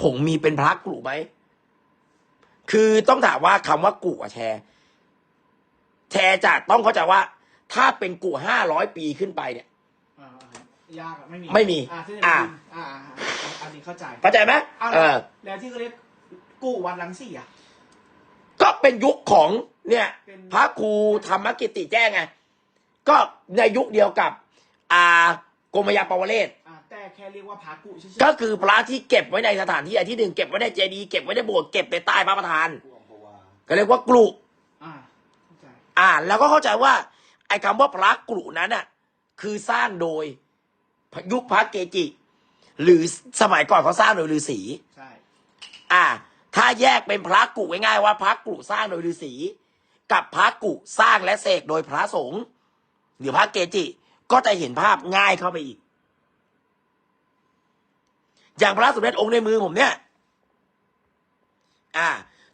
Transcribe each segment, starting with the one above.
ผงมีเป็นพระกลุไหม คือต้องถามว่าคำว่ากุอะแชร์ แชร์จะต้องเข้าใจว่า ถ้าเป็นกุห้าร้อยปีขึ้นไปเนี่ยอ่าอ่ายากอะไม่มีไม่มีอ่าที่อ่าอ่าอ่าอ่าอันนี้เข้าใจเข้าใจไหมอ้าวเออแล้วที่เขาเรียกกู้วัดลังสี่อะ ก็เป็นยุคของเนี่ยเป็นพระครูธรรมกิติแจ้งไงก็ในยุคเดียวกับ อ่ากรมยาปวเรศอ่าแต่แค่เรียกว่าพากุใช่ไหมก็คือพระที่เก็บไว้ในสถานที่อันที่หนึ่งเก็บไว้ในเจดีย์เก็บไว้ในโบสถ์เก็บในใต้พระประธาน ก็เรียกว่ากลุอ่าเข้าใจอ่า แล้วก็เข้าใจว่า ไอ้คำว่าพระกลุนั้นน่ะ คือสร้างโดยยุคพระเกจิ หรือสมัยก่อนเขาสร้างโดยฤาษีใช่อ่า ถ้าแยกเป็นพระกุง่ายๆว่าพระกุสร้างโดยฤาษีกับพระกุสร้างและเสกโดยพระสงฆ์หรือพระเกจิ ก็จะเห็นภาพง่ายเข้าไปอีก อย่างพระสมเด็จองค์ในมือผมเนี่ย อ่า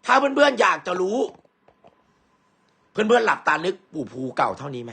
ถ้าเพื่อนๆอยากจะรู้ เพื่อนๆหลับตานึกปู่ภูเก่าเท่านี้ไหม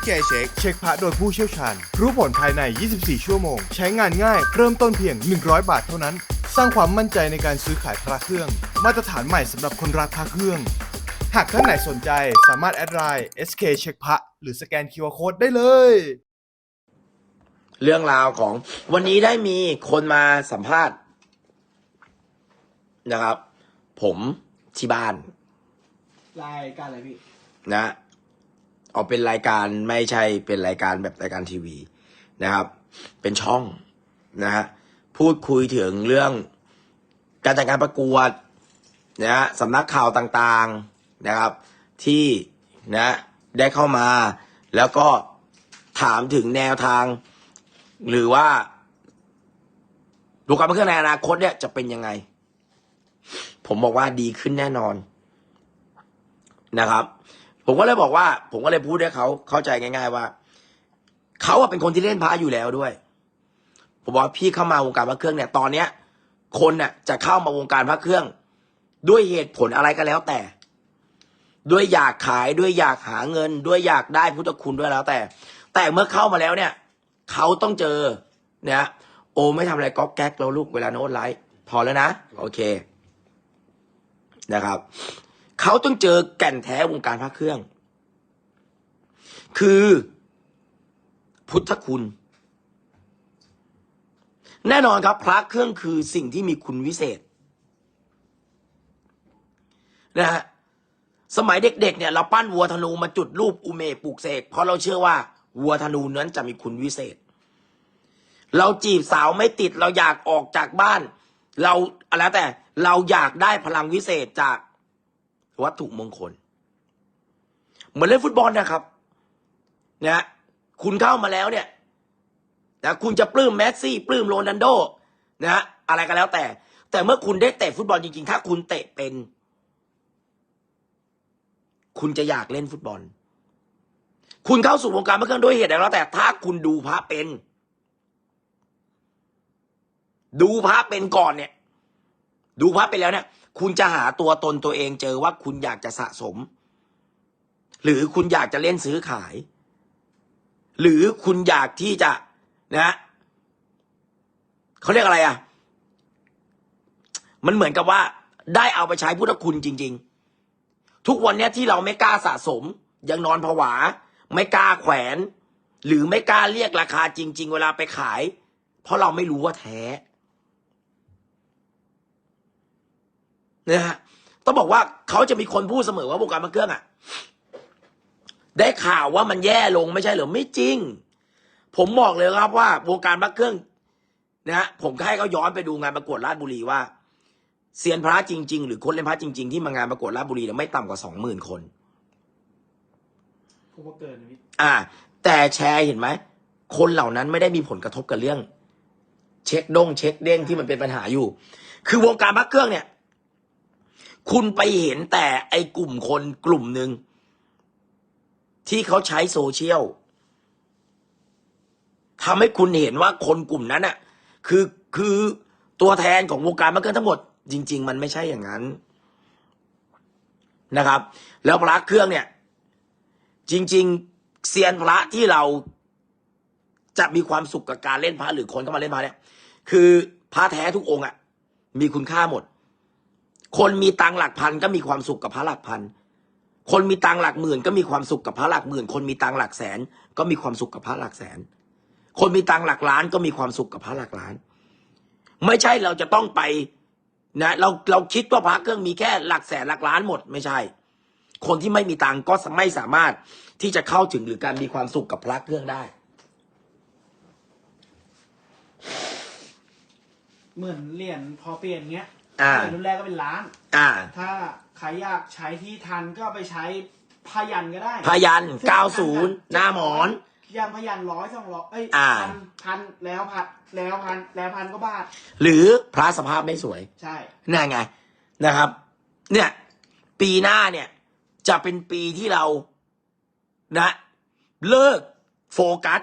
SK Check เช็คพระโดยผู้เชี่ยวชาญ รู้ผลภายใน 24 ชั่วโมง ใช้งานง่าย เริ่มต้นเพียง 100 บาทเท่านั้น สร้างความมั่นใจในการซื้อขายพระเครื่อง มาตรฐานใหม่สำหรับคนรักพระเครื่อง หากท่านไหนสนใจสามารถแอดไลน์ SK เช็คพระหรือสแกน QR Code ได้เลย เรื่องราวของวันนี้ได้มีคนมาสัมภาษณ์นะครับ ผมที่บ้าน รายการอะไรพี่ นะ เอาเป็นรายการไม่ใช่เป็นรายการแบบรายการทีวีนะครับ เป็นช่องนะฮะพูดคุยถึงเรื่องการจัดการประกวดนะฮะสำนักข่าวต่างๆนะครับ ที่นะได้เข้ามา แล้วก็ถามถึงแนวทาง หรือว่าดูการเมืองในอนาคตเนี่ยจะเป็นยังไง ผมบอกว่าดีขึ้นแน่นอนนะครับ ผมก็เลยบอกว่า ผมก็เลยพูดให้เขาเข้าใจง่าย ๆ ว่าเขาอะเป็นคนที่เล่นพระอยู่แล้วด้วย ผมบอกพี่เข้ามาวงการพระเครื่องเนี่ย ตอนเนี้ย คนน่ะ จะเข้ามาวงการพระเครื่อง ด้วยเหตุผลอะไรก็แล้วแต่ ด้วยอยากขายด้วยอยากหาเงิน ด้วยอยากได้พุทธคุณด้วยแล้วแต่ แต่เมื่อเข้ามาแล้วเนี่ยเขาต้องเจอเนี่ยโอไม่ทำอะไรก๊อกแก๊กแล้วลูกเวลาโน้ตไลฟ์พอแล้วนะ โอเคนะครับ เขาต้องเจอแก่นแท้วงการพระเครื่อง คือพุทธคุณ แน่นอนครับ พระเครื่องคือสิ่งที่มีคุณวิเศษนะฮะสมัยเด็กๆเนี่ยเราปั้นวัวธนูมาจุดรูปอุเมปลูกเสกเพราะเราเชื่อว่าวัวธนูนั้นจะมีคุณวิเศษ เราจีบสาวไม่ติดเราอยากออกจากบ้าน เราอะไรแต่เราอยากได้พลังวิเศษจาก วัตถุมงคล เหมือนเล่นฟุตบอลนะครับนะคุณเข้ามาแล้วเนี่ยนะคุณจะปลื้มแมสซี่ปลื้มโรนัลโดนะอะไรก็แล้วแต่ แต่เมื่อคุณได้เตะฟุตบอลจริงๆ ถ้าคุณเตะเป็น คุณจะอยากเล่นฟุตบอล คุณเข้าสู่วงการพระเครื่องด้วยเหตุใดก็แล้วแต่ถ้าคุณดูพระเป็น ดูพระเป็นก่อนเนี่ย ดูพระไปแล้วเนี่ย คุณจะหาตัวตนตัวเองเจอว่าคุณอยากจะสะสม หรือคุณอยากจะเล่นซื้อขาย หรือคุณอยากที่จะนะเขาเรียกอะไรอะ มันเหมือนกับว่าได้เอาไปใช้พุทธคุณจริง ๆ ทุกวันนี้ที่เราไม่กล้าสะสม ยังนอนผวา ไม่กล้าแขวน หรือไม่กล้าเรียกราคาจริง ๆ เวลาไปขาย เพราะเราไม่รู้ว่าแท้ นะฮะต้องบอกว่าเขาจะมีคนพูดเสมอว่าวงการพระเครื่องอะ ได้ข่าวว่ามันแย่ลงไม่ใช่เหรอไม่จริง ผมบอกเลยครับว่าวงการพระเครื่องนะฮะผมก็ให้เขาย้อนไปดูงานประกวดราชบุรีว่าเซียนพระจริง ๆ หรือคนเล่นพระจริง ๆ ที่มางานประกวดราชบุรีเนี่ยไม่ต่ำกว่าสองหมื่นคนผมว่าเกินนะพี่อ่า แต่แชร์เห็นไหมคนเหล่านั้นไม่ได้มีผลกระทบกับเรื่อง เช็คดงเช็คเด้งที่มันเป็นปัญหาอยู่ คือวงการพระเครื่องเนี่ย คุณไปเห็นแต่ไอ้กลุ่มคนกลุ่มหนึ่งที่เขาใช้โซเชียลทำให้คุณเห็นว่าคนกลุ่มนั้นน่ะคือคือตัวแทนของวงการพระเครื่องทั้งหมด จริง ๆ มันไม่ใช่อย่างนั้นนะครับ แล้วพระเครื่องเนี่ย จริง ๆเซียนพระที่เราจะมีความสุขกับการเล่นพระหรือคนเข้ามาเล่นพระเนี่ย คือพระแท้ทุกองค์อะมีคุณค่าหมด คนมีตังหลักพันก็มีความสุขกับพระหลักพัน คนมีตังหลักหมื่นก็มีความสุขกับพระหลักหมื่น คนมีตังหลักแสน ก็มีความสุขกับพระหลักแสน คนมีตังหลักล้านก็มีความสุขกับพระหลักล้าน ไม่ใช่เราจะต้องไปนะเราเราคิดว่าพระเครื่องมีแค่หลักแสนหลักล้านหมดไม่ใช่ คนที่ไม่มีตังก็ไม่สามารถที่จะเข้าถึงหรือการมีความสุขกับพระเครื่องได้ เหมือนเหรียญพอเปลี่ยนเงี้ย อ่าเหรียญรุ่นแรกก็เป็นล้าน อ่าถ้าใครอยากใช้ที่ทันก็ไปใช้พยันก็ได้พยัน90หน้าหมอน ยังพยันร้อยสองร้อยเอ้ยอ่า พันพันแล้วพันแล้วพันแล้วพันก็บาทหรือพระสภาพไม่สวย ใช่ นั่นไงนะครับ เนี่ย ปีหน้าเนี่ย จะเป็นปีที่เรานะ เลิกโฟกัส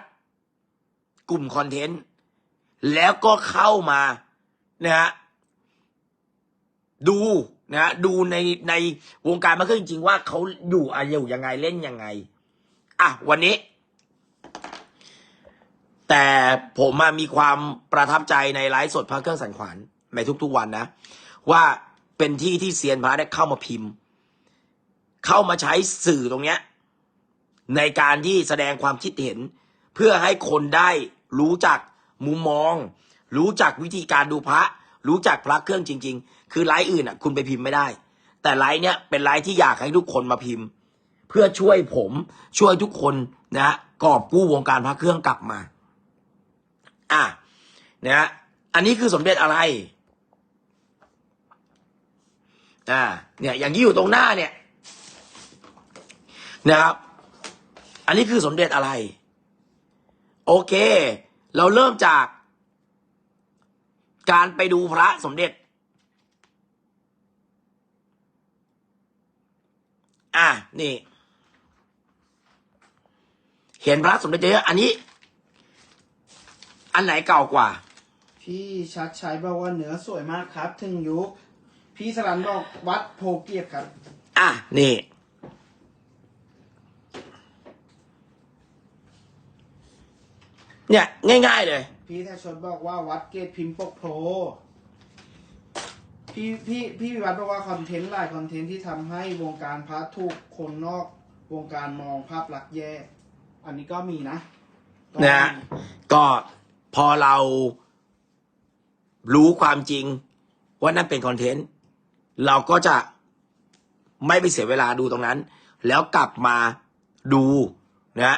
กลุ่มคอนเทนต์ แล้วก็เข้ามานะฮะ ดูนะฮะดูในในวงการมาเครื่องจริง ๆ ว่าเขาอยู่อะอยู่ยังไงเล่นยังไง อะวันนี้ แต่ผมมามีความประทับใจในไลฟ์สดพระเครื่องสันขวานในทุก ๆวันนะ ว่าเป็นที่ที่เซียนพระได้เข้ามาพิมพ์ เข้ามาใช้สื่อตรงเนี้ย ในการที่แสดงความคิดเห็น เพื่อให้คนได้รู้จักมุมมอง รู้จักวิธีการดูพระ รู้จักพระเครื่องจริง ๆ คือไลฟ์อื่นอะ คุณไปพิมพ์ไม่ได้ แต่ไลฟ์เนี้ยเป็นไลฟ์ที่อยากให้ทุกคนมาพิมพ์ เพื่อช่วยผมช่วยทุกคนนะฮะกอบกู้วงการพระเครื่องกลับมา อะนะอันนี้คือสมเด็จอะไรอ่าเนี่ย อย่างที่อยู่ตรงหน้าเนี่ยนะครับ อันนี้คือสมเด็จอะไร โอเค เราเริ่มจาก การไปดูพระสมเด็จ อะนี่ เห็นพระสมเด็จเยอะๆอันนี้ อันไหนเก่ากว่า พี่ชัดชัยบอกว่าเนื้อสวยมากครับ ถึงยุค พี่สรันบอกวัดโพเกียรติครับ อะนี่ เนี่ย ง่าย ๆ เลย พี่แทชดบอกว่าวัดเกตพิมพ์ปกโพ พี่พี่พี่วิวัฒน์บอกว่าคอนเทนต์หลายคอนเทนต์ที่ทำให้วงการพระถูกคนนอกวงการมองภาพลักษณ์แย่ อันนี้ก็มีนะก็นะฮะ ก็พอเรารู้ความจริง ว่านั่นเป็นคอนเทนต์ เราก็จะไม่ไปเสียเวลาดูตรงนั้น แล้วกลับมาดูนะฮะ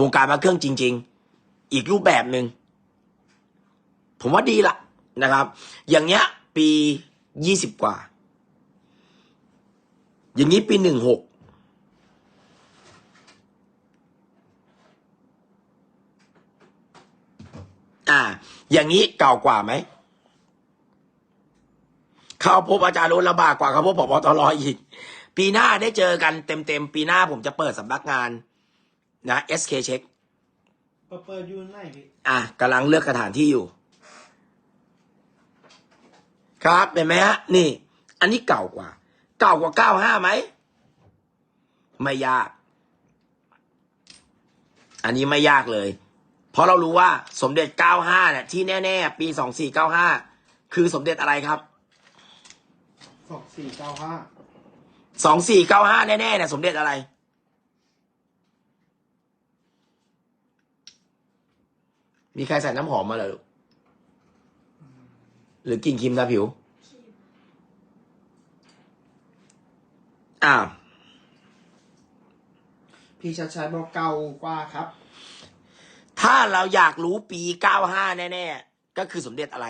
วงการมาเครื่องจริง ๆ อีกรูปแบบหนึ่งผมว่าดีละนะครับ อย่างเงี้ย ปี ยี่สิบกว่า อย่างนี้ปีหนึ่งหกอ่า อย่างนี้เก่ากว่าไหม เข้าพบอาจารย์โรนลำบากกว่าเข้าพบผบตรอีก ปีหน้าได้เจอกันเต็มๆปีหน้าผมจะเปิดสำนักงาน นะ SK Check เปิดเปิดอยูนไหนพี่อะกำลังเลือกสถานที่อยู่ ครับเห็นไหมฮะนี่ อันนี้เก่ากว่า เก่ากว่าเก้าห้าไหมไม่ยาก อันนี้ไม่ยากเลย เพราะเรารู้ว่าสมเด็จเก้าห้าเนี่ยที่แน่ ๆ ปีสองสี่เก้าห้าคือสมเด็จอะไรครับสองสี่เก้าห้าสองสี่เก้าห้าแน่ๆเนี่ยสมเด็จอะไร มีใครใส่น้ำหอมมาเหรอลูก หรือกินครีมทาผิวอ้าวพี่ชัดชัยบอกเก่ากว่าครับ ถ้าเราอยากรู้ปีเก้าห้าแน่ ๆ ก็คือสมเด็จอะไร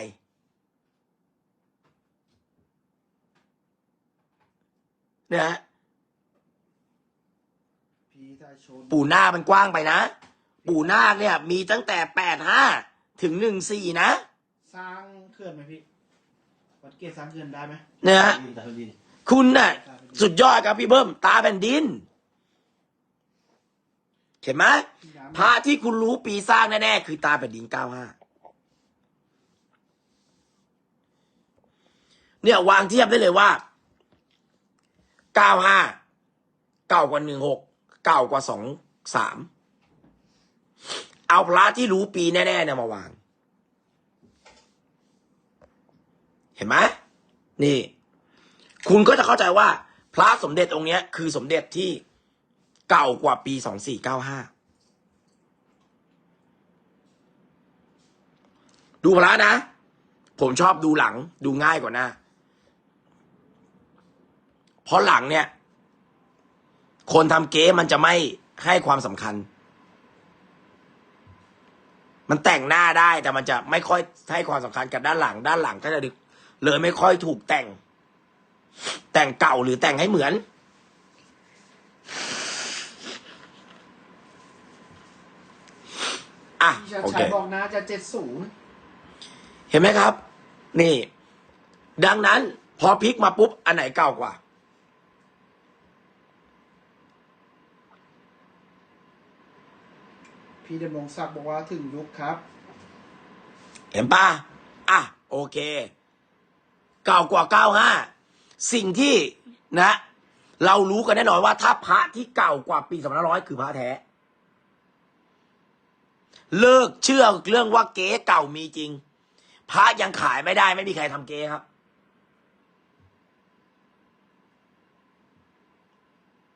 นะฮะพี่ถ้าชนปู่นาคมันกว้างไปนะ ปู่นาคเนี่ย มีตั้งแต่แปดห้าถึงหนึ่งสี่นะส ร้างเขื่อนไหมพี่วัดเกตสร้างเขื่อนได้ไหมนะฮะคุณน่ะ สุดยอดครับพี่เบิ้มตาแผ่นดินเห็นไหมพี่น้ำพระที่คุณรู้ปีสร้างแน่ๆคือตาแผ่นดินเก้าห้าเนี่ยวางเทียบได้เลยว่าเก้าห้าเก่ากว่าหนึ่งหกเก่ากว่าสองสามเอาพระที่รู้ปีแน่ๆเนี่ยมาวาง เห็นไหมนี่ คุณก็จะเข้าใจว่า พระสมเด็จองค์นี้คือสมเด็จที่เก่ากว่าปีสองสี่เก้าห้าดูพระนะ ผมชอบดูหลัง ดูง่ายกว่าหน้าเพราะหลังเนี่ย คนทำเก๊มันจะไม่ให้ความสำคัญ มันแต่งหน้าได้แต่มันจะไม่ค่อยให้ความสำคัญกับด้านหลัง ด้านหลังก็จะดึก เลยไม่ค่อยถูกแต่ง แต่งเก่าหรือแต่งให้เหมือน อะพี่ชัดโอชัเค ยบอกนะจะเจ็ดศูนย์เห็นไหมครับ นี่ ดังนั้นพอพลิกมาปุ๊บ อันไหนเก่ากว่า พี่ดำรงศักดิ์บอกว่าถึงยุคครับ เห็นปะอะ โอเค เก่ากว่าเก้าห้าสิ่งที่นะ เรารู้กันแน่นอนว่า ถ้าพระที่เก่ากว่าปีสองพันร้อยคือพระแท้ เลิกเชื่อเรื่องว่าเก๊เก่ามีจริง พระยังขายไม่ได้ ไม่มีใครทำเก๊ครับ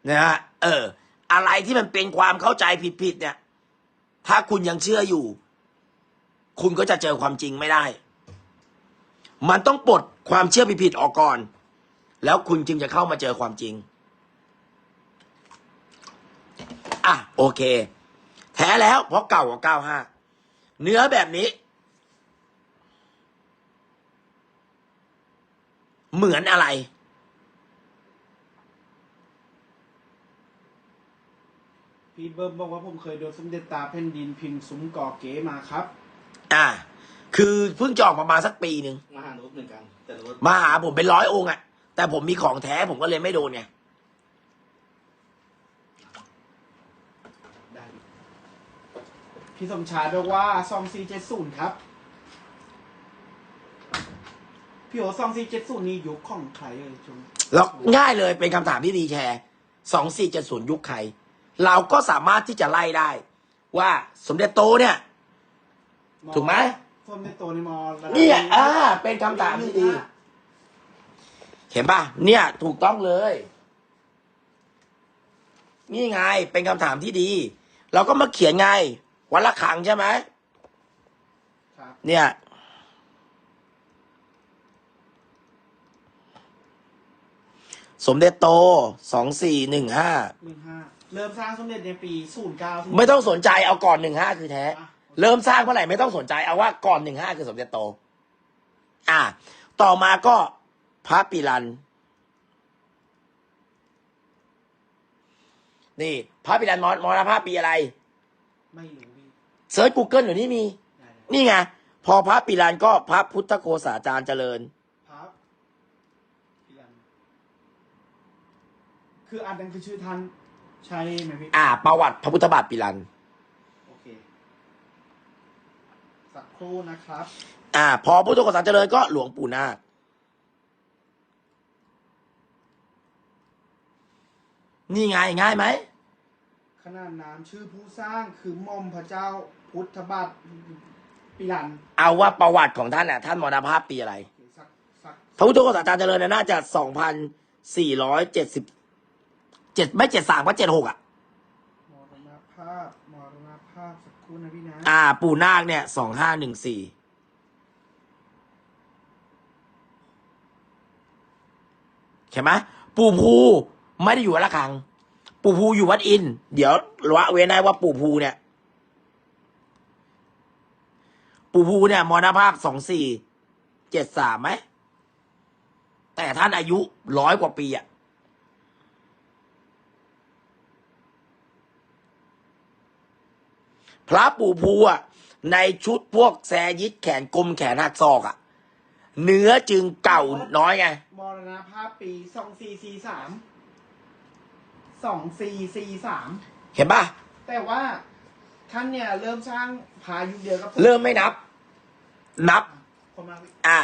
นะฮะเออ อะไรที่มันเป็นความเข้าใจผิดๆเนี่ย ถ้าคุณยังเชื่ออยู่ คุณก็จะเจอความจริงไม่ได้ มันต้องปลด ความเชื่อผิดๆออกก่อน แล้วคุณจึงจะเข้ามาเจอความจริง อะ โอเค แท้แล้ว เพราะเก่ากว่าเก้าห้าเนื้อแบบนี้ เหมือนอะไร พี่เบิ้มบอกว่าผมเคยโดนสมเด็จตาแผ่นดินพิมพ์ซุ้มก่อเก๋มาครับ อะ คือเพิ่งจะออกประมาณสักปีหนึ่งมาหานุษเหมือนกันแต่นุษมาหาผมเป็นร้อยองค์อะแต่ผมมีของแท้ผมก็เลยไม่โดนไงได้พี่สมชายบอกว่าซองซีเจ็ดศูนย์ครับ พี่โอซองซีเจ็ดศูนย์นี่ยุคของใครเอ่ยจุงแล้วง่ายเลยเป็นคำถามที่ดีแชร์สองสี่เจ็ดศูนย์ยุคใคร เราก็สามารถที่จะไล่ได้ ว่าสมเด็จโตเนี่ย ถูกไหม สมเด็จโตในมอระดับเนี่ยอ่าเป็นคำถามที่ดี เห็นป่ะเนี่ย ถูกต้องเลย นี่ไงเป็นคำถามที่ดี เราก็มาเขียนไง วันละครั้งใช่ไหมครับเนี่ยสมเด็จโตสองสี่หนึ่งห้าหนึ่งห้าเริ่มสร้างสมเด็จในปีศูนย์เก้าไม่ต้องสนใจเอาก่อนหนึ่งห้าคือแท้ อะ เริ่มสร้างเมื่อไหร่ไม่ต้องสนใจเอาว่าก่อนหนึ่งห้าคือสมเด็จโต อ่า ต่อมาก็พระปีรัน นี่พระปีรันมรมรณภาพปีอะไร ไม่รู้พี่เซิร์ช Google อยู่นี่มี ได้ได้นี่ไงพอพระปีรันก็พระพุทธโคสาจารย์เจริญครับพี่รันคืออันนั้นคือชื่อท่านใช่ไหมพี่ อ่า ประวัติพระพุทธบาทปีรัน โอเค สัก ครู่นะครับ อ่า พอพุทธโคสาเจริญก็หลวงปู่นาคนี่ไงง่ายไหม ขนาดน้ำชื่อผู้สร้างคือหม่อมพระเจ้าพุทธบาทปิรันเอาว่าประวัติของท่านน่ะท่านมรณภาพปีอะไรโอเคสักสักพระพุทธโฆษาจารย์เจริญน่ะน่าจะสองพันสี่ร้อยเจ็ดสิบเจ็ดไม่เจ็ดสามก็เจ็ดหกอะ มรณภาพมรณภาพสัก นะพี่นะอ่า ปู่นาคเนี่ยสองห้าหนึ่งสี่ใช่ไหมปู่ภูไม่ได้อยู่วัดละคัง ปู่ภูอยู่วัดอิน เดี๋ยวละเว้นได้ว่าปู่ภูเนี่ย ปู่ภูเนี่ยมรณภาพสองสี่เจ็ดสามไหมแต่ท่านอายุร้อยกว่าปีอะ พระปู่ภูอะในชุดพวกแซยิดแขนกลมแขนหักศอกอะ เนื้อจึงเก่าน้อยไงมรณภาพปีสองสี่สี่สามสองสี่สี่สามเห็นป่ะแต่ว่าท่านเนี่ยเริ่มสร้างพายุเดียวกับผมเริ่มไม่นับ นับ คนมาอ่า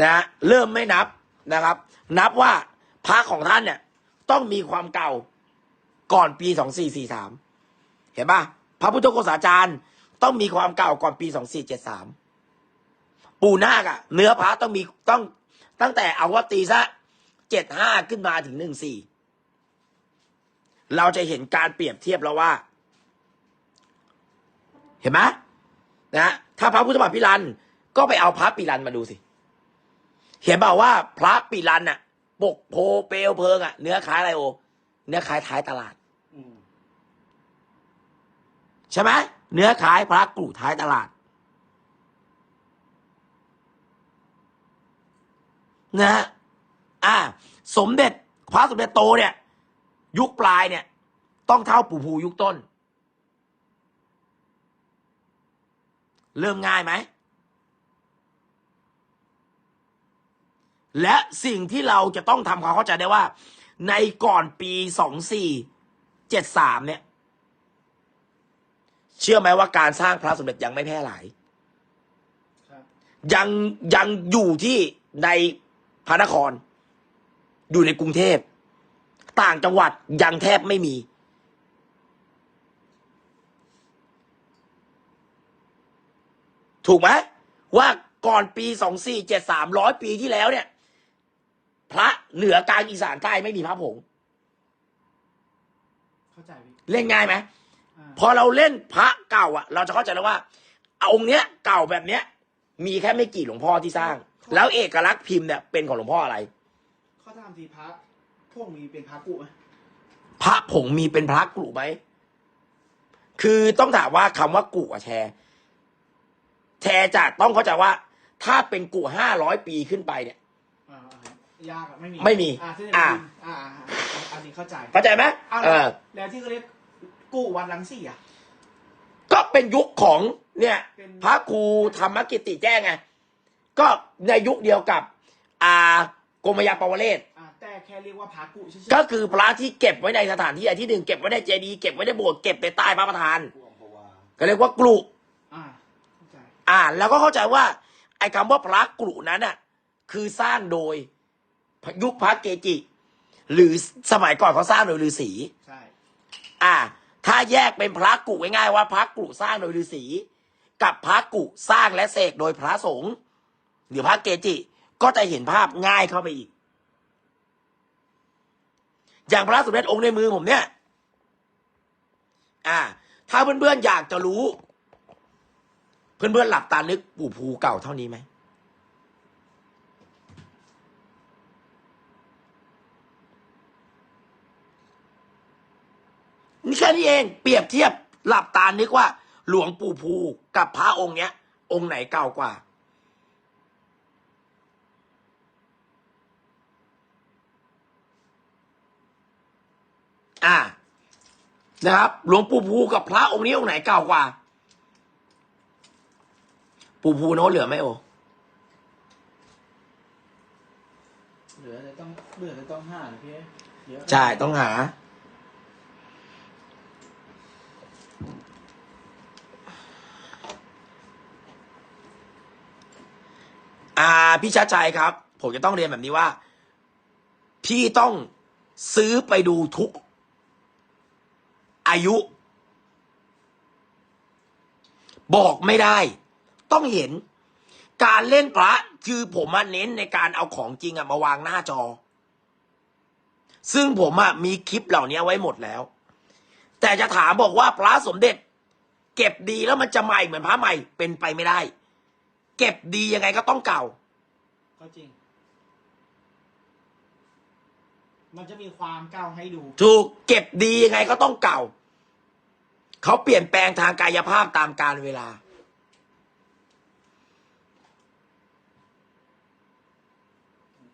นะฮะเริ่มไม่นับนะครับ นับว่าพระของท่านเนี่ย ต้องมีความเก่าก่อนปีสองสี่สี่สามเห็นป่ะ พระพุทธโฆษาจารย์ ต้องมีความเก่าก่อนปีสองสี่เจ็ดสามปู่นาคอะเนื้อพระต้องมีต้องตั้งแต่เอาว่าตีซะเจ็ดห้าขึ้นมาถึงหนึ่งสี่เราจะเห็นการเปรียบเทียบแล้วว่า เห็นไหมนะถ้าพระพุทธบาทพิรันก็ไปเอาพระปิรันมาดูสิ เห็นเปล่าว่าพระปิรันน่ะปกโพเปลวเพลิงอะเนื้อคล้ายอะไรโอ เนื้อคล้ายท้ายตลาด ใช่ไหมเนื้อคล้ายพระกลุ่ท้ายตลาดนะฮะอ่า สมเด็จพระสมเด็จโตเนี่ย ยุคปลายเนี่ย ต้องเท่าปู่ภูยุคต้น เริ่มง่ายไหม และสิ่งที่เราจะต้องทำความเข้าใจได้ว่า ในก่อนปีสองสี่เจ็ดสามเนี่ย เชื่อไหมว่าการสร้างพระสมเด็จยังไม่แพร่หลายครับยังยังอยู่ที่ในพระนคร อยู่ในกรุงเทพ ต่างจังหวัดยังแทบไม่มี ถูกไหมว่าก่อนปีสองสี่เจ็ดสามร้อยปีที่แล้วเนี่ย พระเหนือกลางอีสานใต้ไม่มีพระผงเข้าใจพี่เล่นง่ายไหมอ่า พอเราเล่นพระเก่าอะ เราจะเข้าใจแล้วว่าเอาองค์เนี้ยเก่าแบบเนี้ย มีแค่ไม่กี่หลวงพ่อที่สร้าง แล้วเอกลักษณ์พิมพ์เนี่ยเป็นของหลวงพ่ออะไรเขาทำทีพระพวกมีเป็นพระกุไหมพระผงมีเป็นพระกลุ่ไหมคือต้องถามว่าคำว่ากุอะแชร์ แชร์จะต้องเข้าใจว่า ถ้าเป็นกุห้าร้อยปีขึ้นไปเนี่ยอ่าอ่ายากอะไม่มีไม่มีอ่าซึ่งอ่าอ่าอ่าอ่าอันนี้เข้าใจเข้าใจไหมเอาเออแล้วที่เขาเรียก กู้วัดลังสี่อะ ก็เป็นยุคของเนี่ย เป็น พระครูธรรมกิติแจ้งไง ก็ในยุคเดียวกับ อ่ากรมยาปวเรศ อ่าแต่แค่เรียกว่าพระกุใช่ไหมก็คือพระที่เก็บไว้ในสถานที่อันที่หนึ่งเก็บไว้ในเจดีย์เก็บไว้ในโบสถ์เก็บในใต้พระประธานก็เรียกว่ากลุอ่าเข้าใจอ่า แล้วก็เข้าใจว่า ไอ้คำว่าพระกลุนั้นน่ะ คือสร้างโดยยุคพระเกจิ หรือสมัยก่อนเขาสร้างโดยฤาษี ใช่ อ่า ถ้าแยกเป็นพระกุง่ายๆว่าพระกุสร้างโดยฤาษีกับพระกุสร้างและเสกโดยพระสงฆ์หรือพระเกจิ ก็จะเห็นภาพง่ายเข้าไปอีก อย่างพระสมเด็จองค์ในมือผมเนี่ย อ่า ถ้าเพื่อนๆอยากจะรู้ เพื่อนๆหลับตานึกปู่ภูเก่าเท่านี้ไหม นี่แค่นี้เองเปรียบเทียบหลับตานึกว่า หลวงปู่ภูกับพระองค์เนี้ย องค์ไหนเก่ากว่า อ่านะครับ หลวงปู่ภูกับพระองค์นี้องค์ไหนเก่ากว่า ปู่ภูโน้ตเหลือไหมโอเหลือแต่ต้องเหลือแต่ต้องห้านะพี่เยอะใช่ต้องหา อ่าพี่ชัดชัยครับ ผมจะต้องเรียนแบบนี้ว่า พี่ต้องซื้อไปดูทุก อายุ บอกไม่ได้ ต้องเห็น การเล่นพระคือผมเน้นในการเอาของจริงมาวางหน้าจอ ซึ่งผมมีคลิปเหล่านี้ไว้หมดแล้ว แต่จะถามบอกว่าพระสมเด็จ เก็บดีแล้วมันจะใหม่เหมือนพระใหม่เป็นไปไม่ได้ เก็บดียังไงก็ต้องเก่า ก็จริง มันจะมีความเก้าวให้ดู ถูกเก็บดียังไงก็ต้องเก่า เขาเปลี่ยนแปลงทางกายภาพตามกาลเวลา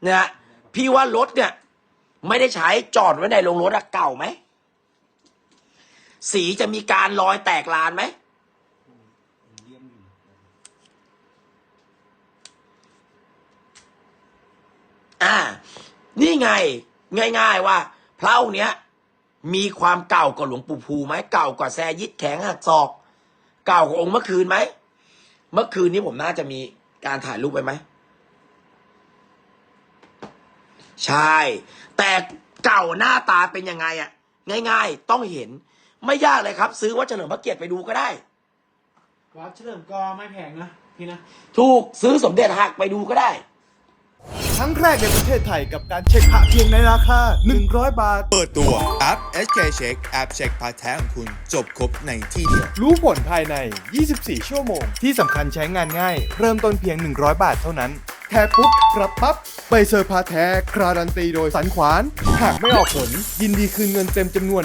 เนี่ยพี่ว่ารถเนี่ย ไม่ได้ใช้จอดไว้ในโรงรถอะเก่าไหม สีจะมีการรอยแตกลานไหม อ่า นี่ไง ง่าย ๆ ว่า พระองค์เนี้ย มีความเก่ากว่าหลวงปู่ภูไหมเก่ากว่าแซยิดแข็งหักศอก เก่ากว่าองค์เมื่อคืนไหมเมื่อคืนนี้ผมน่าจะมีการถ่ายรูปไปไหมใช่ แต่เก่าหน้าตาเป็นยังไงอะง่าย ๆ ต้องเห็น ไม่ยากเลยครับ ซื้อวัดเฉลิมพระเกียรติไปดูก็ได้วัดเฉลิมก็ไม่แพงนะพี่นะ ถูกซื้อสมเด็จหักไปดูก็ได้ ครั้งแรกในประเทศไทยกับการเช็คพระเพียงในราคา 100 บาท เปิดตัวแอป SK Check แอปเช็คพาร์ทแท้ของคุณ จบครบในที่เดียว รู้ผลภายใน 24 ชั่วโมง ที่สำคัญใช้งานง่าย เริ่มต้นเพียง 100 บาทเท่านั้น แท้ปุ๊บรับปั๊บใบเซอร์พาแท้การันตีโดยสันขวาน หากไม่ออกผล ยินดีคืนเงินเต็มจำนวน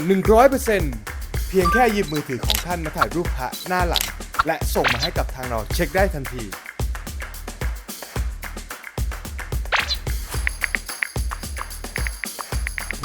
100%เพียงแค่หยิบมือถือของท่านมาถ่ายรูปพระหน้าหลัง และส่งมาให้กับทางเราเช็คได้ทันที